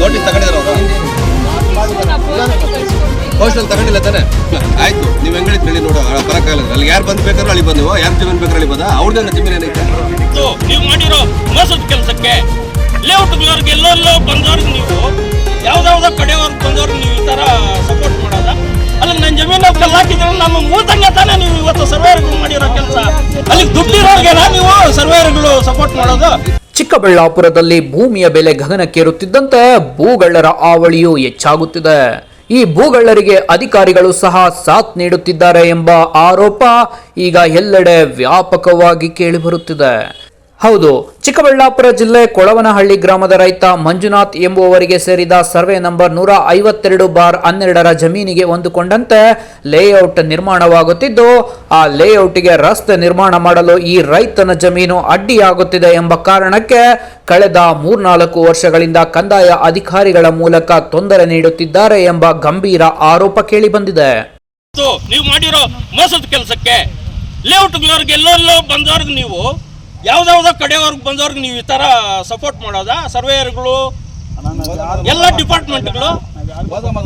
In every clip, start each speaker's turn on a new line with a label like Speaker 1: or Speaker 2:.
Speaker 1: Notice ತಗೊಂಡಿದ್ರು ಅವರು. ತಗೊಂಡಿಲ್ಲ ತಾನೆ? ಆಯ್ತು ನೀವು ಹೆಂಗಳಿ ತಿಳಿ ನೋಡು. ಬರಕ್ಕಾಗಲ್ಲ ಅಲ್ಲಿ ಯಾರು ಬಂದ್ ಬೇಕಾದ್ರೆ ಅಲ್ಲಿ ಬಂದವು ಯಾರು ಜಮೀನ್ ಬೇಕಾದ್ರೆ ಅಲ್ಲಿ ಬಂದ. ಅವ್ರದ್ದು ಜಮೀನ್ ಏನೈತೆ
Speaker 2: ನೀವು ಮಾಡಿರೋ ಮೋಸದ ಕೆಲಸಕ್ಕೆ ಲೇಔಟ್ ಎಲ್ಲೆಲ್ಲೋ ಬಂದವ್ರಿಗೆ ನೀವು ಬಂದವ್ರಿಗೆ ನೀವು ಈ ಥರ ಸಪೋರ್ಟ್ ಮಾಡೋದ ಅಲ್ಲ ನನ್ನ ಜಮೀನು ಕಲ್ಲು ಹಾಕಿದ್ರೆ ನಮ್ಮ ಮೂತಂಗೆ ತಾನೇ ನೀವು ಇವತ್ತು ಸರ್ವೇರ್ಗಳು ಮಾಡಿರೋ ಕೆಲಸ. ಅಲ್ಲಿಗೆ ದುಡ್ಡಿರೋರ್ಗೆ ನೀವು ಸರ್ವೇರ್ಗಳು ಸಪೋರ್ಟ್ ಮಾಡೋದು.
Speaker 3: ಚಿಕ್ಕಬಳ್ಳಾಪುರದಲ್ಲಿ ಭೂಮಿಯ ಬೆಲೆ ಗಗನಕ್ಕೇರುತ್ತಿದ್ದಂತೆ ಭೂಗಳ್ಳರ ಆವಳಿಯು ಹೆಚ್ಚಾಗುತ್ತಿದೆ. ಈ ಭೂಗಳ್ಳರಿಗೆ ಅಧಿಕಾರಿಗಳು ಸಹ ಸಾಥ್ ನೀಡುತ್ತಿದ್ದಾರೆ ಎಂಬ ಆರೋಪ ಈಗ ಎಲ್ಲೆಡೆ ವ್ಯಾಪಕವಾಗಿ ಕೇಳಿಬರುತ್ತಿದೆ. ಹೌದು, ಚಿಕ್ಕಬಳ್ಳಾಪುರ ಜಿಲ್ಲೆ ಕೊಳವನಹಳ್ಳಿ ಗ್ರಾಮದ ರೈತ ಮಂಜುನಾಥ್ ಎಂಬುವವರಿಗೆ ಸೇರಿದ ಸರ್ವೆ ನಂಬರ್ ನೂರ ಐವತ್ತೆರಡು ಬಾರ್ ಹನ್ನೆರಡರ ಜಮೀನಿಗೆ ಹೊಂದಿಕೊಂಡಂತೆ ಲೇಔಟ್ ನಿರ್ಮಾಣವಾಗುತ್ತಿದ್ದು, ಆ ಲೇಔಟ್ಗೆ ರಸ್ತೆ ನಿರ್ಮಾಣ ಮಾಡಲು ಈ ರೈತನ ಜಮೀನು ಅಡ್ಡಿಯಾಗುತ್ತಿದೆ ಎಂಬ ಕಾರಣಕ್ಕೆ ಕಳೆದ ಮೂರ್ನಾಲ್ಕು ವರ್ಷಗಳಿಂದ ಕಂದಾಯ ಅಧಿಕಾರಿಗಳ ಮೂಲಕ ತೊಂದರೆ ನೀಡುತ್ತಿದ್ದಾರೆ ಎಂಬ ಗಂಭೀರ ಆರೋಪ ಕೇಳಿಬಂದಿದೆ.
Speaker 2: ನೀವು ಮಾಡಿರೋ ಕೆಲಸಕ್ಕೆ ಲೇಔಟ್ಗಳವ್ರಿಗೆ ಎಲ್ಲೆಲ್ಲೋ ನೀವು ಯಾವ್ದಾವ್ದೋ ಕಡೆಯವ್ರಿಗೆ ಬಂದವ್ರಿಗೆ ನೀವು ಈ ಥರ ಸಪೋರ್ಟ್ ಮಾಡೋದಾ? ಸರ್ವೇಯರ್ಗಳು ಎಲ್ಲ ಡಿಪಾರ್ಟ್ಮೆಂಟ್ಗಳು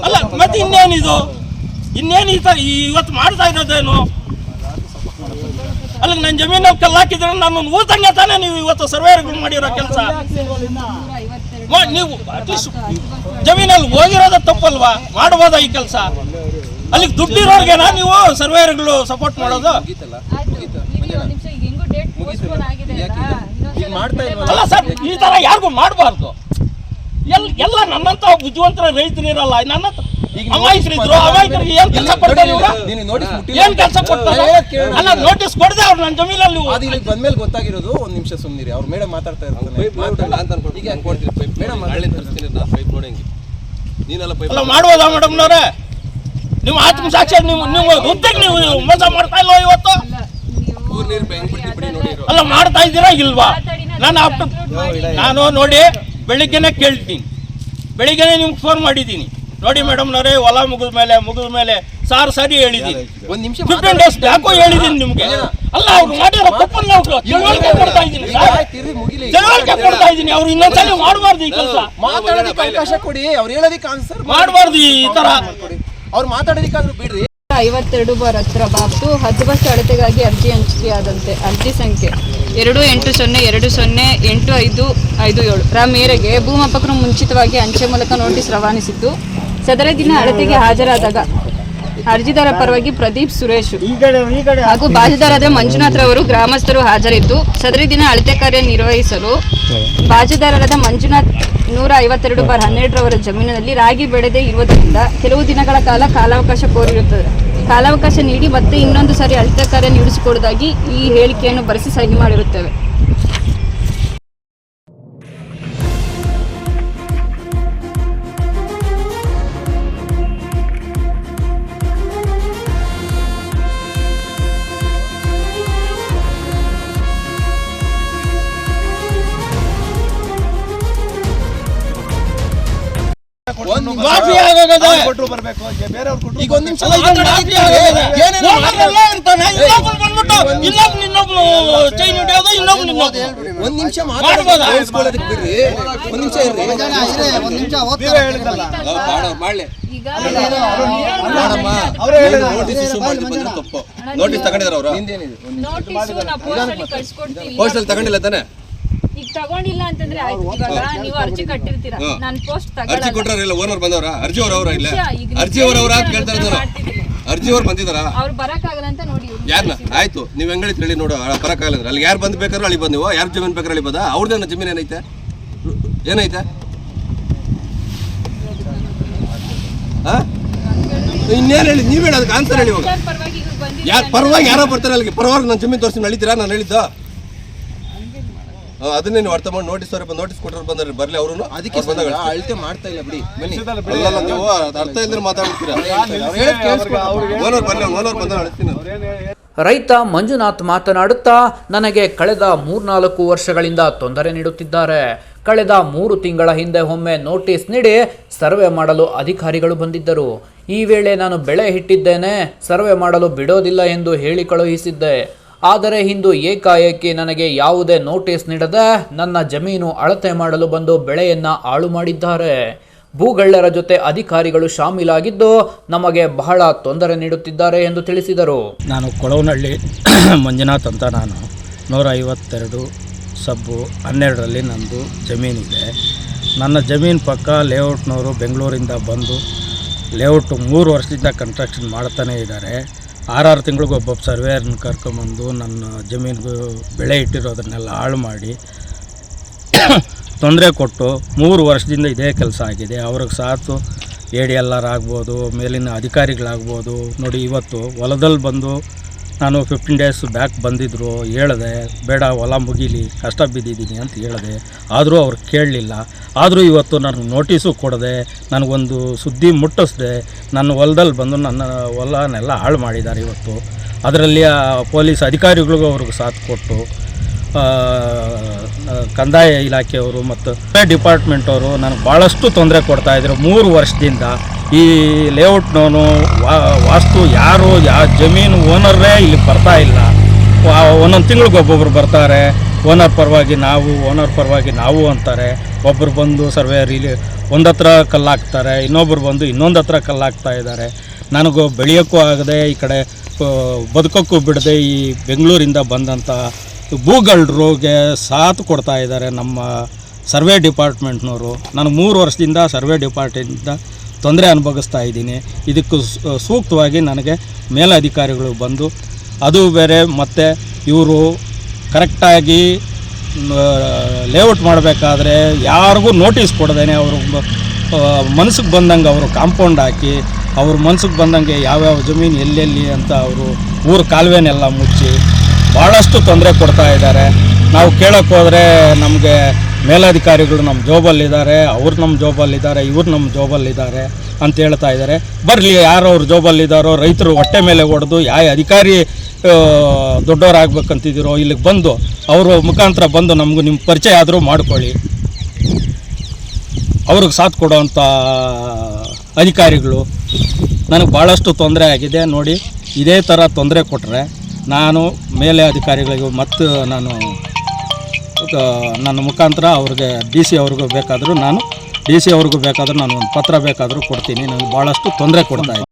Speaker 2: ಅಲ್ಲ ಮತ್ತೆ ಇನ್ನೇನಿದು? ಇನ್ನೇನು ಈ ಥರ ಇವತ್ತು ಮಾಡ್ತಾ ಇರೋದೇನು? ಅಲ್ಲ ನನ್ನ ಜಮೀನಲ್ಲಿ ಕಲ್ಲು ಹಾಕಿದ್ರೆ ನಾನು ಊತಂಗೆ ತಾನೇ ನೀವು ಇವತ್ತು ಸರ್ವೇಯರ್ಗಳು ಮಾಡಿರೋ ಕೆಲಸ? ನೀವು ಅಟ್ಲೀಸ್ಟ್ ಜಮೀನಲ್ಲಿ ಹೋಗಿರೋದ ತಪ್ಪಲ್ವಾ? ಮಾಡ್ಬೋದಾ ಈ ಕೆಲಸ? ಅಲ್ಲಿಗೆ ದುಡ್ಡಿರೋರ್ಗೆನಾ ನೀವು ಸರ್ವೇಯರ್ಗಳು ಸಪೋರ್ಟ್ ಮಾಡೋದು? ಅಲ್ಲ? ಸರ್ ಈ ತರ ಯಾರಿಗೂ ಮಾಡಬಾರ್ದು. ಎಲ್ ಎಲ್ಲ ನನ್ನಂತ ಬುದ್ಧಿವಂತರ ರೈತರು ಇರಲ್ಲ ನನ್ನ ಅಮಾಯಕರಿದ್ರು ಅಮಾಯಕರಿಗೆ ಏನ್ ಕೆಲಸ ಕೊಡ್ತಾರೆ ಇವ್ರು? ಏನ್ ಕೆಲಸ ಕೊಡ್ತಾರೆ ಅಲ್ಲ ನೋಟಿಸ್ ಕೊಡದೆ ಅವ್ರು ನನ್ನ ಜಮೀನಲ್ಲಿ
Speaker 4: ಅದು ಇಲ್ಲಿ ಬಂದ್ಮೇಲೆ ಗೊತ್ತಾಗಿರೋದು ಒಂದ್ ನಿಮಿಷ ಸುಮ್ನಿರಿ. ಅವ್ರ ಮೇಡಮ್ ಮಾತಾಡ್ತಾ
Speaker 1: ಇರ್ತಾರೆ ನಾನು ಈಗ ಕೊಡ್ತೀನಿ ಪೈಪ್ ಮೇಡಮ್ ಹಳ್ಳಿ ತರಿಸ್ತೀನಿ ನಾ ಪೈಪ್ ನೋಡಂಗಿ. ನೀನೆಲ್ಲ ಪೈಪ್
Speaker 2: ಅಲ್ಲ ಮಾಡ್ಬೋದಾ ಮೇಡಮ್ನವ್ರೆ ನೀವು ಆತ್ಮಸಾಕ್ಷಿ ನೀವು ನೀವು ವೃತ್ತಿಗೆ ನೀವು ಮೋಸ ಮಾಡ್ತಾ ಇಲ್ವಾ ಇವತ್ತು? ಅಲ್ಲ ಮಾಡ್ತಾ ಇದ್ದೀರಾ ಇಲ್ವಾ? ನಾನು ಆಫ್ಟರ್ ನಾನು ನೋಡಿ ಬೆಳಿಗ್ಗೆನೆ ಕೇಳ್ತೀನಿ. ಬೆಳಿಗ್ಗೆನೆ ನಿಮ್ಗೆ ಫೋನ್ ಮಾಡಿದ್ದೀನಿ. ನೋಡಿ ಮೇಡಮ್ನವರೇ ಹೊಲ ಮುಗಿದ ಮೇಲೆ ಮುಗಿದ ಮೇಲೆ ಸಾರ್ ಸರಿ ಹೇಳಿದ್ದೀನಿ
Speaker 4: ಒಂದು ನಿಮಿಷ
Speaker 2: ಫಿಫ್ಟೀನ್ ಡೇಸ್ ಯಾಕೋ ಹೇಳಿದ್ದೀನಿ ನಿಮಗೆ. ಅಲ್ಲ ಅವ್ರು ಮಾಡಿರೋ ತಪ್ಪನ್ನ ಅವ್ರು ತಿಳುವಳಿಕೆ ಕೊಡ್ತಾ ಇದ್ದೀನಿ ಸರ್.
Speaker 4: ಮುಗಿಲಿ.
Speaker 2: ತಿಳುವಳಿಕೆ ಕೊಡ್ತಾ ಇದ್ದೀನಿ. ಅವ್ರು ಇನ್ನೊಂದ್ಸಲ ಮಾಡಬಾರ್ದು ಈ ಕೆಲಸ.
Speaker 4: ಮಾತಾಡೋದಕ್ಕೆ ಅವಕಾಶ ಕೊಡಿ. ಅವ್ರು ಹೇಳೋದಕ್ಕೆ ಆನ್ಸರ್
Speaker 2: ಮಾಡಬಾರ್ದು ಈ ತರ.
Speaker 4: ಅವ್ರು ಮಾತಾಡೋದಕ್ಕಾದ್ರೂ ಬಿಡ್ರಿ.
Speaker 5: ಐವತ್ತೆರಡು ಬಾರ್ ಹತ್ರ ಬಾಬ್ತು ಹದ್ದು ಬಸ್ ಅಳತೆಗಾಗಿ ಅರ್ಜಿ ಹಂಚಿಕೆಯಾದಂತೆ. ಅರ್ಜಿ ಸಂಖ್ಯೆ ಎರಡು, ಎಂಟು, ಸೊನ್ನೆ, ಎರಡು, ಸೊನ್ನೆ, ಎಂಟು, ಐದು ಐದು, ಏಳು. ರ, ಮೇರೆಗೆ ಭೂಮಾಪಕರು ಮುಂಚಿತವಾಗಿ ಅಂಚೆ ಮೂಲಕ ನೋಟಿಸ್ ರವಾನಿಸಿದ್ದು. ಸದರ ದಿನ ಅಳತೆಗೆ ಹಾಜರಾದಾಗ ಅರ್ಜಿದಾರ ಪರವಾಗಿ ಪ್ರದೀಪ್ ಸುರೇಶ್. ಹಾಗೂ ಬಾಜುದಾರಾದ ಮಂಜುನಾಥ್ ರವರು ಗ್ರಾಮಸ್ಥರು ಹಾಜರಿದ್ದು. ಸದರಿ ದಿನ ಅಳತೆ ಕಾರ್ಯ ನಿರ್ವಹಿಸಲು ಬಾಜುದಾರರಾದ ಮಂಜುನಾಥ್ ನೂರ ಐವತ್ತೆರಡು ಬಾರ್ ಹನ್ನೆರಡರವರ ಜಮೀನಿನಲ್ಲಿ ರಾಗಿ ಬೆಳೆದೇ ಇರುವುದರಿಂದ ಕೆಲವು ದಿನಗಳ ಕಾಲ ಕಾಲಾವಕಾಶ ಕೋರಿರುತ್ತದೆ. ಕಾಲಾವಕಾಶ ನೀಡಿ ಮತ್ತೆ ಇನ್ನೊಂದು ಸಾರಿ ಅಳತೆ ಕಾರ್ಯ ನೀಡಿಸಿಕೊಡುವುದಾಗಿ ಈ ಹೇಳಿಕೆಯನ್ನು ಬರೆಸಿ ಸಹಿ ಮಾಡಿರುತ್ತೇವೆ.
Speaker 2: ಮಾಫಿ ಆಗೋಗದೆ.
Speaker 4: ಈಗ ಒಂದ್ ನಿಮಿಷ
Speaker 2: ಮಾಫಿ ಆಗೋಗದೆ. ಬಂದ್ಬಿಟ್ಟು ಚೈನ್ ಹಿಡಿಯೋದು
Speaker 4: ಒಂದು ನಿಮಿಷ
Speaker 2: ಮಾಡ್ಬೋದಾ?
Speaker 4: ಮಾತಾಡೋದಕ್ಕೆ ಬಿಡ್ರಿ. ಒಂದ್ ನಿಮಿಷ ಇರ್ರಿ.
Speaker 1: ಮಾಡ್ಲಿ. ನೋಟಿಸ್ ತಗೊಂಡಿದ್ರು ಅವರು. ಪೋಸ್ಟಲ್ ತಗೊಂಡಿಲ್ಲ ತಾನೆ?
Speaker 5: ತಗೊಂಡಿಲ್ಲ ಅಂತಂದ್ರೆ ಆಯ್ತು ಇವಾಗ ನೀವು ಅರ್ಜಿ ಕಟ್ಟಿರ್ತೀರಾ?
Speaker 1: ಹಾ.
Speaker 5: ನಾನು ಪೋಸ್ಟ್
Speaker 1: ಅರ್ಜಿ ಕೊಟ್ಟಾರ ಓನರ್ ಬಂದವರ? ಅರ್ಜಿ ಅವ್ರ ಅವ್ರ ಇಲ್ಲ? ಅರ್ಜಿ ಅವ್ರ ಅವ್ರ ಅಂತ ಕೇಳ್ತಾ ನಾನು
Speaker 5: ಮಾಡ್ತಿದ್ದೀನಿ.
Speaker 1: ಅರ್ಜಿ ಅವ್ರು ಬಂದಿದಾರ?
Speaker 5: ಅವ್ರು ಬರಕ್ಕಾಗಲ್ಲ ಅಂತ ನೋಡಿ. ಇವ್ರು.
Speaker 1: ಯಾರನ್ನ ಆಯ್ತು ನೀವು ಹೆಂಗಳಿ ತಿಳಿ ನೋಡು ಬರಕ್ಕಾಗಲ್ಲ. ಅಂದ್ರೆ ಅಲ್ಲಿ ಯಾರು ಬಂದ್ ಬೇಕಾದ್ರೆ ಅಲ್ಲಿ ನೀವು. ಯಾರು ಜಮೀನ್ ಬೇಕಾದ್ರೆ ಅಲ್ಲಿ ಬಂದ. ಅವ್ರದ್ದೇನ ಜಮೀನ್ ಏನೈತೆ? ಏನೈತೆ? ಹಾ? ಇನ್ನೇನು ಹೇಳಿ ನೀವು ಹೇಳಿ ಅದಕ್ಕೆ ಆನ್ಸರ್ ಹೇಳಿ ಇವಾಗ.
Speaker 5: ಸರ್, ಪರವಾಗಿ ಇವ್ರು ಬಂದಿದ್ದಾರೆ.
Speaker 1: ಯಾರು ಪರವಾಗಿ ಯಾರೋ ಬರ್ತಾರೆ ಅಲ್ಲಿಗೆ? ಪರವಾಗಿ ನನ್ನ ಜಮೀನ್ ತೋರಿಸಿ ನಡೀತೀರಾ? ನಾನು ಹೇಳಿದ್ದು. ಅದನ್ನೇ ನೀವು ಅರ್ಥ ಮಾಡಿ ನೋಟಿಸ್ ಅವ್ರಿಗೆ ನೋಟಿಸ್ ಕೊಟ್ಟರು ಬಂದ್ರೆ ಬರ್ಲಿ ಅವರು
Speaker 4: ಅದಕ್ಕೆ
Speaker 1: ಬಂದಾಗ
Speaker 4: ಅಳತೆ ಮಾಡ್ತಾ ಇಲ್ಲ ಬಿಡಿ.
Speaker 1: ನೀವು ಅರ್ಥ ಇಲ್ಲ ಮಾತಾಡ್ತೀರಾ. Owner owner.
Speaker 3: ರೈತ ಮಂಜುನಾಥ್ ಮಾತನಾಡುತ್ತಾ ನನಗೆ ಕಳೆದ ಮೂರ್ನಾಲ್ಕು ವರ್ಷಗಳಿಂದ ತೊಂದರೆ ನೀಡುತ್ತಿದ್ದಾರೆ. ಕಳೆದ ಮೂರು ತಿಂಗಳ ಹಿಂದೆ ಒಮ್ಮೆ ನೋಟಿಸ್ ನೀಡಿ ಸರ್ವೆ ಮಾಡಲು ಅಧಿಕಾರಿಗಳು ಬಂದಿದ್ದರು. ಈ ವೇಳೆ ನಾನು ಬೆಳೆ ಇಟ್ಟಿದ್ದೇನೆ ಸರ್ವೆ ಮಾಡಲು ಬಿಡೋದಿಲ್ಲ ಎಂದು ಹೇಳಿ ಕಳುಹಿಸಿದ್ದೆ. ಆದರೆ ಇಂದು ಏಕಾಏಕಿ ನನಗೆ ಯಾವುದೇ ನೋಟಿಸ್ ನೀಡದೆ ನನ್ನ ಜಮೀನು ಅಳತೆ ಮಾಡಲು ಬಂದು ಬೆಳೆಯನ್ನ ಹಾಳು ಮಾಡಿದ್ದಾರೆ. ಭೂಗಳ್ಳರ ಜೊತೆ ಅಧಿಕಾರಿಗಳು ಶಾಮೀಲಾಗಿದ್ದು ನಮಗೆ ಬಹಳ ತೊಂದರೆ ನೀಡುತ್ತಿದ್ದಾರೆ ಎಂದು ತಿಳಿಸಿದರು.
Speaker 6: ನಾನು ಕೊಳವನಹಳ್ಳಿ, ಮಂಜುನಾಥ್ ಅಂತ ನಾನು ನೂರ ಐವತ್ತೆರಡು ಸಬ್ಬು ಹನ್ನೆರಡರಲ್ಲಿ ನಂದು ಜಮೀನಿದೆ. ನನ್ನ ಜಮೀನು ಪಕ್ಕ ಲೇಔಟ್ನವರು ಬೆಂಗಳೂರಿಂದ ಬಂದು ಲೇಔಟ್ ಮೂರು ವರ್ಷದಿಂದ ಕನ್ಸ್ಟ್ರಕ್ಷನ್ ಮಾಡ್ತಾನೇ ಇದ್ದಾರೆ. ಆರಾರು ತಿಂಗಳಿಗೂ ಒಬ್ಬೊಬ್ಬ ಸರ್ವೇಯರ್ನ ಕರ್ಕೊಂಬಂದು ನನ್ನ ಜಮೀನಿಗೂ ಬೆಳೆ ಇಟ್ಟಿರೋದನ್ನೆಲ್ಲ ಹಾಳು ಮಾಡಿ ತೊಂದರೆ ಕೊಟ್ಟು ಮೂರು ವರ್ಷದಿಂದ ಇದೇ ಕೆಲಸ ಆಗಿದೆ. ಅವ್ರಿಗೆ ಸಾತು ಎ ಡಿ ಎಲ್ ಆರ್ ಆಗ್ಬೋದು, ಮೇಲಿನ ಅಧಿಕಾರಿಗಳಾಗ್ಬೋದು. ನೋಡಿ, ಇವತ್ತು ಹೊಲದಲ್ಲಿ ಬಂದು ನಾನು ಫಿಫ್ಟೀನ್ ಡೇಸ್ ಬ್ಯಾಕ್ ಬಂದಿದ್ದರು ಹೇಳಿದೆ, ಬೇಡ, ಹೊಲ ಮುಗೀಲಿ, ಕಷ್ಟ ಬಿದ್ದಿದ್ದೀನಿ ಅಂತ ಹೇಳಿದೆ. ಆದರೂ ಅವ್ರು ಕೇಳಲಿಲ್ಲ. ಆದರೂ ಇವತ್ತು ನಾನು ನೋಟಿಸು ಕೊಡದೆ, ನನಗೊಂದು ಸುದ್ದಿ ಮುಟ್ಟಿಸ್ದೆ. ನನ್ನ ಹೊಲದಲ್ಲಿ ಬಂದು ನನ್ನ ಹೊಲನೆಲ್ಲ ಹಾಳು ಮಾಡಿದ್ದಾರೆ ಇವತ್ತು. ಅದರಲ್ಲಿ ಆ ಪೊಲೀಸ್ ಅಧಿಕಾರಿಗಳಿಗೂ ಅವ್ರಿಗೆ ಸಾಥ್ ಕೊಟ್ಟು ಕಂದಾಯ ಇಲಾಖೆಯವರು ಮತ್ತು ಡಿಪಾರ್ಟ್ಮೆಂಟ್ ಅವರು ನನಗೆ ಭಾಳಷ್ಟು ತೊಂದರೆ ಕೊಡ್ತಾ ಕೊಡ್ತಾಯಿದ್ರು ಮೂರು ವರ್ಷದಿಂದ ಈ ಲೇಔಟ್ನವನು ವಾಸ್ತು ಯಾರು, ಯಾ ಜಮೀನು ಓನರೇ ಇಲ್ಲಿ ಬರ್ತಾ ಇಲ್ಲ. ಒಂದೊಂದು ತಿಂಗಳಿಗೆ ಒಬ್ಬೊಬ್ರು ಬರ್ತಾರೆ. ಓನರ್ ಪರವಾಗಿ ನಾವು, ಓನರ್ ಪರವಾಗಿ ನಾವು ಅಂತಾರೆ. ಒಬ್ಬರು ಬಂದು ಸರ್ವೇಯರ್ ಇಲ್ಲಿ ಒಂದತ್ರ ಕಲ್ಲಾಕ್ತಾರೆ. ಇನ್ನೊಬ್ಬರು ಬಂದು ಇನ್ನೊಂದು ಹತ್ರ ಕಲ್ಲಾಕ್ತಾ ಇದ್ದಾರೆ. ನನಗೂ ಬೆಳೆಯೋಕ್ಕೂ ಆಗದೆ ಈ ಕಡೆ ಬದುಕೋಕ್ಕೂ ಬಿಡದೆ ಈ ಬೆಂಗಳೂರಿಂದ ಬಂದಂಥ ಭೂಗಳ್ರಿಗೆ ಸಾಥ್ ಕೊಡ್ತಾ ಇದ್ದಾರೆ ನಮ್ಮ ಸರ್ವೆ ಡಿಪಾರ್ಟ್ಮೆಂಟ್ನವರು. ನಾನು ಮೂರು ವರ್ಷದಿಂದ ಸರ್ವೆ ಡಿಪಾರ್ಟ್ಮೆಂಟಿಂದ ತೊಂದರೆ ಅನುಭವಿಸ್ತಾ ಇದ್ದೀನಿ. ಇದಕ್ಕೂ ಸೂಕ್ತವಾಗಿ ನನಗೆ ಮೇಲಧಿಕಾರಿಗಳು ಬಂದು, ಅದು ಬೇರೆ ಮತ್ತು ಇವರು ಕರೆಕ್ಟಾಗಿ ಲೇಔಟ್ ಮಾಡಬೇಕಾದ್ರೆ ಯಾರಿಗೂ ನೋಟಿಸ್ ಕೊಡದೇನೆ ಅವರು ಮನಸ್ಸಿಗೆ ಬಂದಂಗೆ ಅವರು ಕಾಂಪೌಂಡ್ ಹಾಕಿ, ಅವ್ರ ಮನಸ್ಸಿಗೆ ಬಂದಂಗೆ ಯಾವ್ಯಾವ ಜಮೀನು ಎಲ್ಲೆಲ್ಲಿ ಅಂತ ಅವರು ಊರು ಕಾಲುವೆನೆಲ್ಲ ಮುಚ್ಚಿ ಭಾಳಷ್ಟು ತೊಂದರೆ ಕೊಡ್ತಾ ಇದ್ದಾರೆ. ನಾವು ಕೇಳೋಕ್ಕೆ ಹೋದರೆ ನಮಗೆ ಮೇಲಧಿಕಾರಿಗಳು ನಮ್ಮ ಜೋಬಲ್ಲಿದ್ದಾರೆ, ಅವ್ರು ನಮ್ಮ ಜೋಬಲ್ಲಿದ್ದಾರೆ, ಇವ್ರು ನಮ್ಮ ಜೋಬಲ್ಲಿದ್ದಾರೆ ಅಂತ ಹೇಳ್ತಾ ಇದ್ದಾರೆ. ಬರಲಿ, ಯಾರು ಅವ್ರ ಜೋಬಲ್ಲಿದ್ದಾರೋ ರೈತರು ಹೊಟ್ಟೆ ಮೇಲೆ ಹೊಡೆದು ಯಾವ ಅಧಿಕಾರಿ ದೊಡ್ಡವರಾಗಬೇಕಂತಿದ್ದೀರೋ, ಇಲ್ಲಿಗೆ ಬಂದು ಅವರು ಮುಖಾಂತರ ಬಂದು ನಮಗೂ ನಿಮ್ಮ ಪರಿಚಯ ಆದರೂ ಮಾಡ್ಕೊಳ್ಳಿ. ಅವ್ರಿಗೆ ಸಾಥ್ ಕೊಡೋವಂಥ ಅಧಿಕಾರಿಗಳು. ನನಗೆ ಭಾಳಷ್ಟು ತೊಂದರೆ ಆಗಿದೆ. ನೋಡಿ, ಇದೇ ಥರ ತೊಂದರೆ ಕೊಟ್ಟರೆ ನಾನು ಮೇಲೆ ಅಧಿಕಾರಿಗಳಿಗೂ ಮತ್ತು ನಾನು ನನ್ನ ಮುಖಾಂತರ ಅವ್ರಿಗೆ ಡಿ ಸಿ ಅವ್ರಿಗೂ ಬೇಕಾದರೂ ನಾನು, ಡಿ ಸಿ ಅವ್ರಿಗೂ ಬೇಕಾದರೂ ನಾನು ಒಂದು ಪತ್ರ ಬೇಕಾದರೂ ಕೊಡ್ತೀನಿ. ನನಗೆ ಭಾಳಷ್ಟು ತೊಂದರೆ ಕೊಡ್ತಾ ಇದೆ.